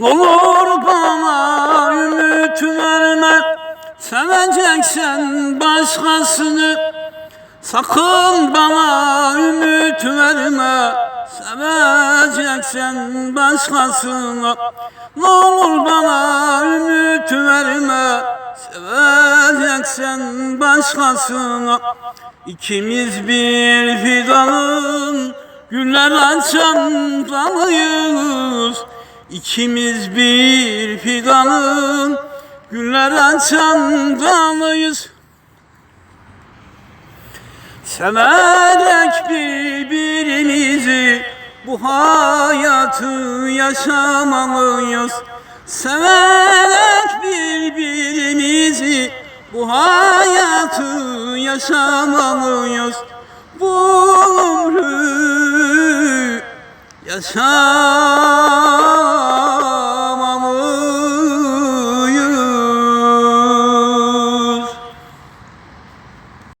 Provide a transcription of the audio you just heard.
Olur bana ümit verme. Seveceksen başkasını. Sakın bana ümit verme. Seveceksen başkasına Ne olur bana ümit verme. Seveceksen başkasına İkimiz bir fidanın Güller açan dalıyız İkimiz bir fidanın Güller açan dalıyız Severek birbirimizi bu hayatı yaşamalıyız. Severek birbirimizi bu hayatı yaşamalıyız. Bu ömrü yaşa